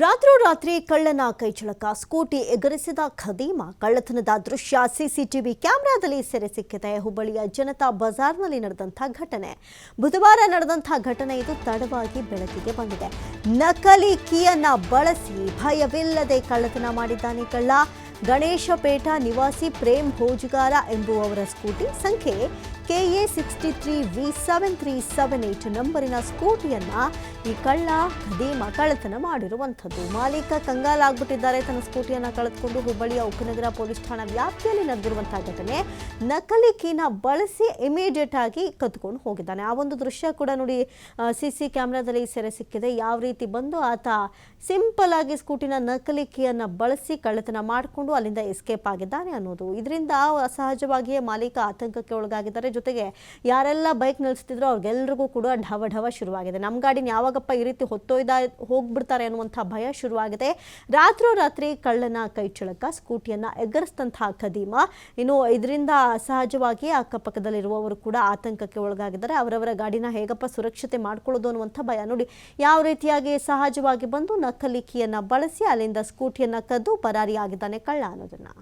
ರಾತ್ರೋರಾತ್ರಿ ಕಳ್ಳನ ಕೈಚಳಕ ಸ್ಕೂಟಿ ಎಗರಿಸಿದ ಖದೀಮ ಕಳ್ಳತನದ ದೃಶ್ಯ ಸಿಸಿಟಿವಿ ಕ್ಯಾಮೆರಾದಲ್ಲಿ ಸೆರೆ ಸಿಕ್ಕಿದೆ. ಹುಬ್ಬಳ್ಳಿಯ ಜನತಾ ಬಜಾರ್ನಲ್ಲಿ ನಡೆದಂಥ ಘಟನೆ. ಬುಧವಾರ ನಡೆದಂಥ ಘಟನೆ ಇದು ತಡವಾಗಿ ಬೆಳಕಿಗೆ ಬಂದಿದೆ. ನಕಲಿ ಕಿಯನ್ನ ಬಳಸಿ ಭಯವಿಲ್ಲದೆ ಕಳ್ಳತನ ಮಾಡಿದ್ದಾನೆ ಕಳ್ಳ. ಗಣೇಶಪೇಟ ನಿವಾಸಿ ಪ್ರೇಮ್ ಹೋಜುಗಾರ ಎಂಬುವವರ ಸ್ಕೂಟಿ ಸಂಖ್ಯೆ KA sixty three V seven three seven eight ನಂಬರಿನ ಸ್ಕೂಟಿಯನ್ನ ಈ ಕಳ್ಳ ಖದೀಮ ಕಳ್ಳತನ ಮಾಡಿರುವಂಥದ್ದು. ಮಾಲೀಕ ಕಂಗಾಲಾಗ್ಬಿಟ್ಟಿದ್ದಾರೆ. ತನ್ನ ಸ್ಕೂಟಿಯನ್ನ ಕಳೆದುಕೊಂಡು ಹುಬ್ಬಳ್ಳಿಯ ಉಪನಗರ ಪೊಲೀಸ್ ಠಾಣಾ ವ್ಯಾಪ್ತಿಯಲ್ಲಿ ನಡೆದಿರುವಂತಹ ಘಟನೆ. ನಕಲಿ ಕೀನ ಬಳಸಿ ಇಮಿಡಿಯೇಟ್ ಆಗಿ ಕದ್ಕೊಂಡು ಹೋಗಿದ್ದಾನೆ. ಆ ಒಂದು ದೃಶ್ಯ ಕೂಡ ನೋಡಿ ಸಿ ಸಿ ಕ್ಯಾಮ್ರಾದಲ್ಲಿ ಸೆರೆ ಸಿಕ್ಕಿದೆ. ಯಾವ ರೀತಿ ಬಂದು ಆತ ಸಿಂಪಲ್ ಆಗಿ ಸ್ಕೂಟಿನ ನಕಲಿ ಕೀಯನ್ನ ಬಳಸಿ ಕಳ್ಳತನ ಮಾಡಿಕೊಂಡು ಅಲ್ಲಿಂದ ಎಸ್ಕೇಪ್ ಆಗಿದ್ದಾನೆ ಅನ್ನೋದು. ಇದರಿಂದ ಅಸಹಜವಾಗಿಯೇ ಮಾಲೀಕ ಆತಂಕಕ್ಕೆ ಒಳಗಾಗಿದ್ದಾರೆ. ಜೊತೆಗೆ ಯಾರೆಲ್ಲ ಬೈಕ್ ನಿಲ್ಲಿಸ್ತಿದ್ರೋ ಅವ್ರಿಗೆಲ್ರಿಗೂ ಕೂಡ ಢವ ಢವ ಶುರುವಾಗಿದೆ. ನಮ್ಮ ಗಾಡಿನ ಯಾವಾಗಪ್ಪ ಈ ರೀತಿ ಹೊತ್ತೊಯ್ದ, ಹೋಗ್ಬಿಡ್ತಾರೆ ಅನ್ನುವಂಥ ಭಯ ಶುರುವಾಗಿದೆ. ರಾತ್ರೋರಾತ್ರಿ ಕಳ್ಳನ ಕೈಚಳಕ ಸ್ಕೂಟಿಯನ್ನ ಎಗರಿಸಿದಂತಹ ಕದೀಮ ಇನ್ನು ಇದರಿಂದ ಸಹಜವಾಗಿ ಅಕ್ಕಪಕ್ಕದಲ್ಲಿರುವವರು ಕೂಡ ಆತಂಕಕ್ಕೆ ಒಳಗಾಗಿದ್ದಾರೆ. ಅವರವರ ಗಾಡಿನ ಹೇಗಪ್ಪ ಸುರಕ್ಷತೆ ಮಾಡ್ಕೊಳ್ಳೋದು ಅನ್ನುವಂಥ ಭಯ. ನೋಡಿ, ಯಾವ ರೀತಿಯಾಗಿ ಸಹಜವಾಗಿ ಬಂದು ನಕಲಿ ಕೀಯನ್ನ ಬಳಸಿ ಅಲ್ಲಿಂದ ಸ್ಕೂಟಿಯನ್ನ ಕದ್ದು ಪರಾರಿಯಾಗಿದ್ದಾನೆ ಕಳ್ಳ আর রানোদের না